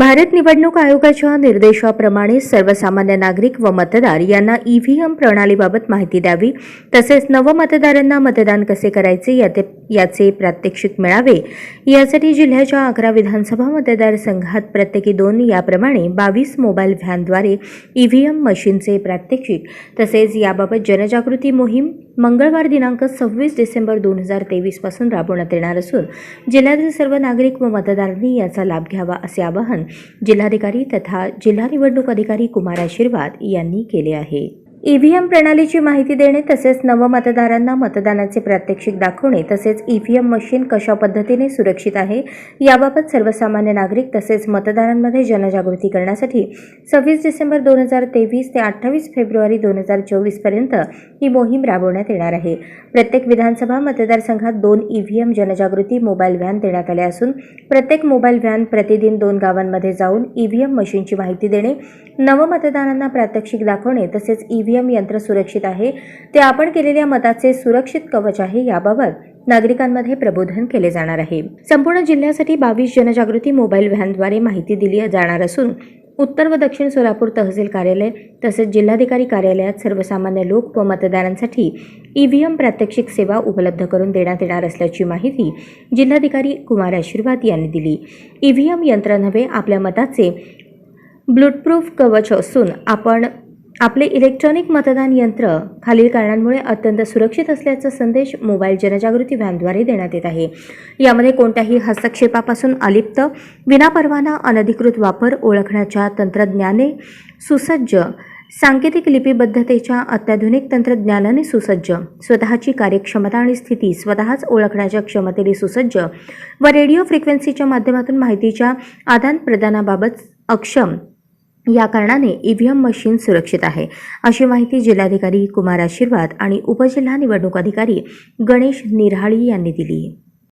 भारत निवडणूक आयोगाच्या निर्देशाप्रमाणे सर्वसामान्य नागरिक व मतदार यांना ईव्हीएम प्रणालीबाबत माहिती द्यावी तसेच नवमतदारांना मतदान कसे करायचे याचे प्रात्यक्षिक मिळावे. यासाठी जिल्ह्याच्या अकरा विधानसभा मतदारसंघात प्रत्येकी दोन याप्रमाणे बावीस मोबाईल व्हॅनद्वारे ईव्हीएम मशीनचे प्रात्यक्षिक तसेच याबाबत जनजागृती मोहीम मंगळवार दिनांक सव्वीस डिसेंबर दोन हजार तेवीसपासून राबवण्यात येणार असून जिल्ह्यातील सर्व नागरिक व मतदारांनी याचा लाभ घ्यावा असे आवाहन जिल्हाधिकारी तथा जिल्हा निवडणूक अधिकारी कुमार आशीर्वाद यांनी केले आहे. ईव्हीएम प्रणालीची माहिती देणे तसेच नवमतदारांना मतदानाचे प्रात्यक्षिक दाखवणे तसेच ईव्हीएम मशीन कशा पद्धतीने सुरक्षित आहे याबाबत सर्वसामान्य नागरिक तसेच मतदारांमध्ये जनजागृती करण्यासाठी सव्वीस डिसेंबर दोन हजार तेवीस ते अठ्ठावीस फेब्रुवारी दोन हजार चोवीसपर्यंत ही मोहीम राबवण्यात येणार आहे. प्रत्येक विधानसभा मतदारसंघात दोन ईव्हीएम जनजागृती मोबाईल व्हॅन देण्यात आल्या असून प्रत्येक मोबाईल व्हॅन प्रतिदिन दोन गावांमध्ये जाऊन ईव्हीएम मशीनची माहिती देणे नवमतदारांना प्रात्यक्षिक दाखवणे तसेच ईव्हीएम यंत्र सुरक्षित आहे ते आपण केलेल्या मताचे सुरक्षित कवच आहे याबाबत नागरिकांमध्ये प्रबोधन केले जाणार आहे. संपूर्ण जिल्ह्यासाठी बावीस जनजागृती मोबाईल व्हॅनद्वारे माहिती दिली जाणार असून उत्तर व दक्षिण सोलापूर तहसील कार्यालय तसेच जिल्हाधिकारी कार्यालयात सर्वसामान्य लोक व मतदारांसाठी ईव्हीएम प्रात्यक्षिक सेवा उपलब्ध करून देण्यात येणार असल्याची माहिती जिल्हाधिकारी कुमार आशीर्वाद यांनी दिली. ईव्हीएम यंत्र नव्हे आपल्या मताचे ब्लूटप्रूफ कवच असून आपण आपले इलेक्ट्रॉनिक मतदान यंत्र खालील कारणांमुळे अत्यंत सुरक्षित असल्याचा संदेश मोबाईल जनजागृती व्हॅनद्वारे देण्यात येत आहे. यामध्ये कोणत्याही हस्तक्षेपापासून अलिप्त विनापरवाना अनधिकृत वापर ओळखण्याच्या तंत्रज्ञाने सुसज्ज सांकेतिक लिपिबद्धतेच्या अत्याधुनिक तंत्रज्ञानाने सुसज्ज स्वतःची कार्यक्षमता आणि स्थिती स्वतःच ओळखण्याच्या क्षमतेने सुसज्ज व रेडिओ फ्रिक्वेन्सीच्या माध्यमातून माहितीच्या आदानप्रदानाबाबत अक्षम या कारणाने ईव्हीएम मशीन सुरक्षित आहे. अशी माहिती जिल्हाधिकारी कुमार आशीर्वाद आणि उपजिल्हा निवडणूक अधिकारी गणेश निऱ्हाळी यांनी दिली.